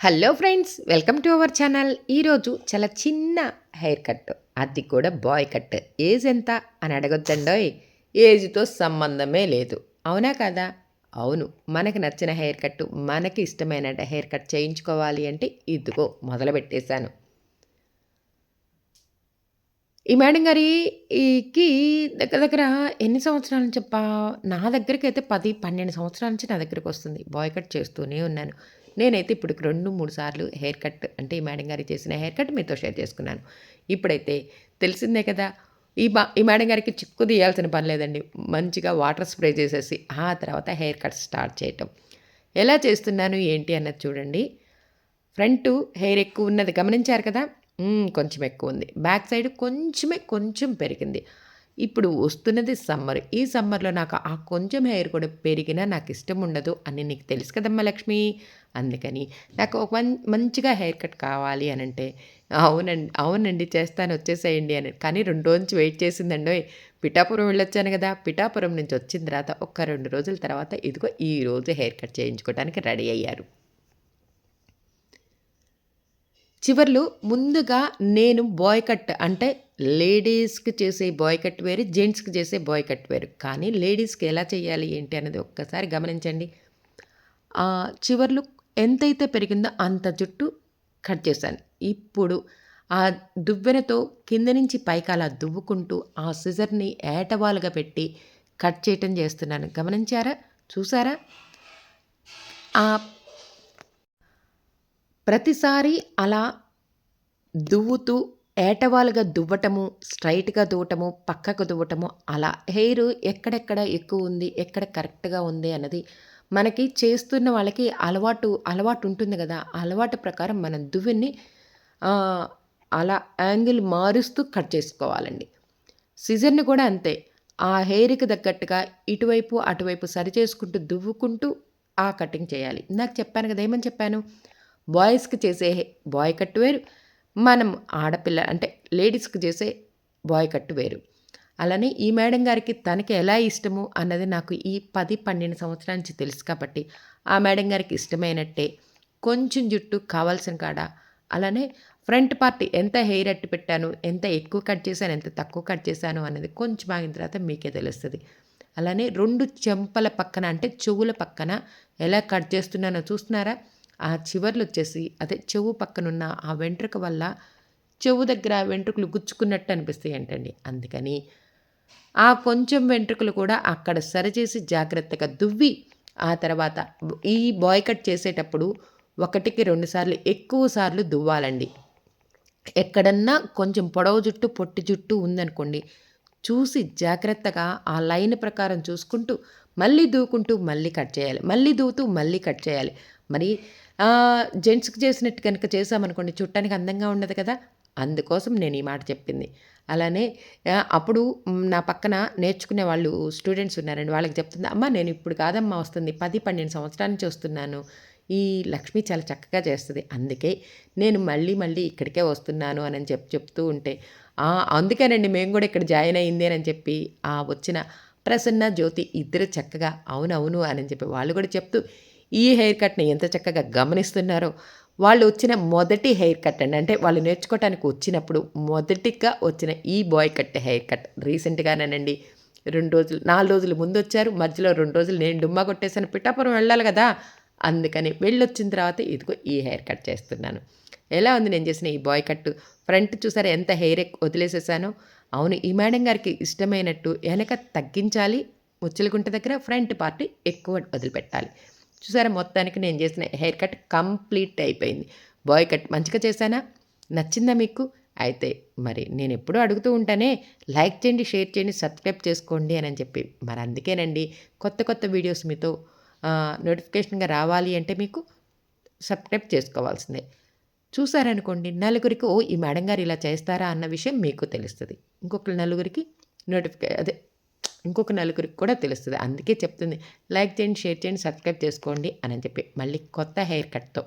Hello friends welcome to our channel. ఈరోజు చాలా చిన్న హెయిర్ కట్ అది కూడా బాయ్ కట్. ఏజ్ ఎంత అని అడగొద్దండోయ్. ఏజ్తో సంబంధమే లేదు. అవునా కదా? అవును మనకు నచ్చిన హెయిర్ కట్ మనకి ఇష్టమైన హెయిర్ కట్ చేయించుకోవాలి అంటే ఇదిగో మొదలు పెట్టేశాను. ఈ మేడం గారికి దగ్గర దగ్గర ఎన్ని సంవత్సరాల నుంచి చెప్పా? నా దగ్గరికి అయితే పది పన్నెండు సంవత్సరాల నుంచి నా దగ్గరికి వస్తుంది. బాయ్ కట్ చేస్తూనే ఉన్నాను. నేనైతే ఇప్పుడు రెండు మూడు సార్లు హెయిర్ కట్ అంటే ఈ మేడం గారి చేసిన హెయిర్ కట్ మీతో షేర్ చేసుకున్నాను. ఇప్పుడైతే తెలిసిందే కదా ఈ బా ఈ మేడం గారికి చిక్కు తీయాల్సిన పని లేదండి. మంచిగా వాటర్ స్ప్రే చేసేసి ఆ తర్వాత హెయిర్ కట్ స్టార్ట్ చేయటం. ఎలా చేస్తున్నాను ఏంటి అన్నది చూడండి. ఫ్రంట్ హెయిర్ ఎక్కువ ఉన్నది గమనించారు కదా? కొంచెం ఎక్కువ ఉంది. బ్యాక్ సైడ్ కొంచెమే కొంచెం పెరిగింది. ఇప్పుడు వస్తున్నది సమ్మర్. ఈ సమ్మర్లో నాకు ఆ కొంచెం హెయిర్ కూడా పెరిగినా నాకు ఇష్టం ఉండదు అని నీకు తెలుసు కదమ్మా లక్ష్మి? అందుకని నాకు ఒక మంచిగా హెయిర్ కట్ కావాలి అని అంటే అవునండి అవునండి చేస్తాను వచ్చేసేయండి అని. కానీ రెండు నుంచి వెయిట్ చేసిందండి. పిఠాపురం వెళ్ళొచ్చాను కదా పిఠాపురం నుంచి వచ్చిన తర్వాత ఒక్క రెండు రోజుల తర్వాత ఇదిగో ఈ రోజు హెయిర్ కట్ చేయించుకోవడానికి రెడీ అయ్యారు. చివర్లు ముందుగా నేను బాయ్ కట్ అంటే లేడీస్కి చేసే బాయ్ కట్ వేరు జెంట్స్కి చేసే బాయ్ కట్ వేరు. కానీ లేడీస్కి ఎలా చేయాలి ఏంటి అనేది ఒక్కసారి గమనించండి. చివర్లు ఎంతైతే పెరిగిందో అంత జుట్టు కట్ చేశాను. ఇప్పుడు ఆ దువ్వెనతో కింద నుంచి పైకి అలా దువ్వుకుంటూ ఆ సిజర్ని ఏటవాలుగా పెట్టి కట్ చేయటం చేస్తున్నాను. గమనించారా? చూసారా? ఆ ప్రతిసారి అలా దువ్వుతూ ఏటవాలుగా దువ్వటము స్ట్రైట్గా దువ్వటము పక్కకు దువ్వటము అలా హెయిర్ ఎక్కడెక్కడ ఎక్కువ ఉంది ఎక్కడ కరెక్ట్గా ఉంది అన్నది మనకి చేస్తున్న వాళ్ళకి అలవాటు అలవాటు ఉంటుంది కదా. అలవాటు ప్రకారం మనం దువ్విని అలా యాంగిల్ మారుస్తూ కట్ చేసుకోవాలండి. సిజర్ని కూడా అంతే. ఆ హెయిర్కి తగ్గట్టుగా ఇటువైపు అటువైపు సరి చేసుకుంటూ దువ్వుకుంటూ ఆ కటింగ్ చేయాలి. ఇందాక చెప్పాను కదా ఏమని చెప్పాను? బాయ్స్కి చేసే బాయ్ కట్ వేరు మనం ఆడపిల్ల అంటే లేడీస్కి చేసే బాయ్ కట్ వేరు. అలానే ఈ మేడం గారికి తనకి ఎలా ఇష్టము అన్నది నాకు ఈ పది పన్నెండు సంవత్సరాల నుంచి తెలుసు కాబట్టి ఆ మేడం గారికి ఇష్టమైనట్టే. కొంచెం జుట్టు కావాల్సిన కాడ. అలానే ఫ్రంట్ పార్ట్ ఎంత హెయిర్ అట్టి పెట్టాను ఎంత ఎక్కువ కట్ చేశాను ఎంత తక్కువ కట్ చేశాను అనేది కొంచెం ఆగిన తర్వాత మీకే తెలుస్తుంది. అలానే రెండు చెంపల పక్కన అంటే చెవుల పక్కన ఎలా కట్ చేస్తున్నానో చూస్తున్నారా? ఆ చివర్లు వచ్చేసి అదే చెవు పక్కనున్న ఆ వెంట్రుక వల్ల చెవు దగ్గర వెంట్రుకలు గుచ్చుకున్నట్టు అనిపిస్తాయి ఏంటండి అందుకని ఆ కొంచెం వెంట్రుకలు కూడా అక్కడ సరిచేసి జాగ్రత్తగా దువ్వి ఆ తర్వాత ఈ బాయ్ కట్ చేసేటప్పుడు ఒకటికి రెండు సార్లు ఎక్కువ సార్లు దువ్వాలండి. ఎక్కడన్నా కొంచెం పొడవు జుట్టు పొట్టి జుట్టు ఉందనుకోండి చూసి జాగ్రత్తగా ఆ లైన్ ప్రకారం చూసుకుంటూ మళ్ళీ దూకుంటూ మళ్ళీ కట్ చేయాలి. మళ్ళీ దూవుతూ మళ్ళీ కట్ చేయాలి. మరి జెంట్స్కి చేసినట్టు కనుక చేసామనుకోండి చుట్టానికి అందంగా ఉండదు కదా? అందుకోసం నేను ఈ మాట చెప్పింది. అలానే అప్పుడు నా పక్కన నేర్చుకునే వాళ్ళు స్టూడెంట్స్ ఉన్నారండి. వాళ్ళకి చెప్తుంది అమ్మ నేను ఇప్పుడు కాదమ్మా వస్తుంది. పది పన్నెండు సంవత్సరాల నుంచి వస్తున్నాను. ఈ లక్ష్మి చాలా చక్కగా చేస్తుంది. అందుకే నేను మళ్ళీ మళ్ళీ ఇక్కడికే వస్తున్నాను అని చెప్పి చెప్తూ ఉంటే అందుకేనండి మేము కూడా ఇక్కడ జాయిన్ అయ్యింది అని చెప్పి ఆ వచ్చిన ప్రసన్న జ్యోతి ఇద్దరు చక్కగా అవునవును అని చెప్పి వాళ్ళు కూడా చెప్తూ ఈ హెయిర్ కట్ని ఎంత చక్కగా గమనిస్తున్నారో. వాళ్ళు వచ్చిన మొదటి హెయిర్ కట్ అండి. అంటే వాళ్ళు నేర్చుకోవటానికి వచ్చినప్పుడు మొదటిగా వచ్చిన ఈ బాయ్ కట్ హెయిర్ కట్ రీసెంట్గానేనండి. రెండు రోజులు నాలుగు రోజులు ముందు వచ్చారు మధ్యలో రెండు రోజులు నేను డుమ్మా కొట్టేసాను పిఠాపురం వెళ్ళాలి కదా. అందుకని వెళ్ళొచ్చిన తర్వాత ఇదిగో ఈ హెయిర్ కట్ చేస్తున్నాను. ఎలా ఉంది నేను చేసిన ఈ బాయ్ కట్ ఫ్రంట్ చూసారా ఎంత హెయిర్ వదిలేసేసానో? అవును ఈ మేడం గారికి ఇష్టమైనట్టు వెనక తగ్గించాలి. ముచ్చలగుంట దగ్గర ఫ్రంట్ పార్ట్ ఎక్కువ వదిలిపెట్టాలి. చూసారా? మొత్తానికి నేను చేసిన హెయిర్ కట్ కంప్లీట్ అయిపోయింది. బాయ్ కట్ మంచిగా చేశానా? నచ్చిందా మీకు? అయితే మరి నేను ఎప్పుడూ అడుగుతూ ఉంటానే లైక్ చేయండి షేర్ చేయండి సబ్స్క్రైబ్ చేసుకోండి అని చెప్పి. మరి అందుకేనండి కొత్త కొత్త వీడియోస్ మీతో నోటిఫికేషన్గా రావాలి అంటే మీకు సబ్స్క్రైబ్ చేసుకోవాల్సిందే. చూసారనుకోండి నలుగురికి ఓ ఈ మేడం గారు ఇలా చేస్తారా అన్న విషయం మీకు తెలుస్తుంది. ఇంకొక నలుగురికి నోటిఫికే అదే ఇంకొక నలుగురికి కూడా తెలుస్తుంది. అందుకే చెప్తుంది. లైక్ చేయండి షేర్ చేయండి సబ్స్క్రైబ్ చేసుకోండి అని చెప్పి. మళ్ళీ కొత్త హెయిర్ కట్తో.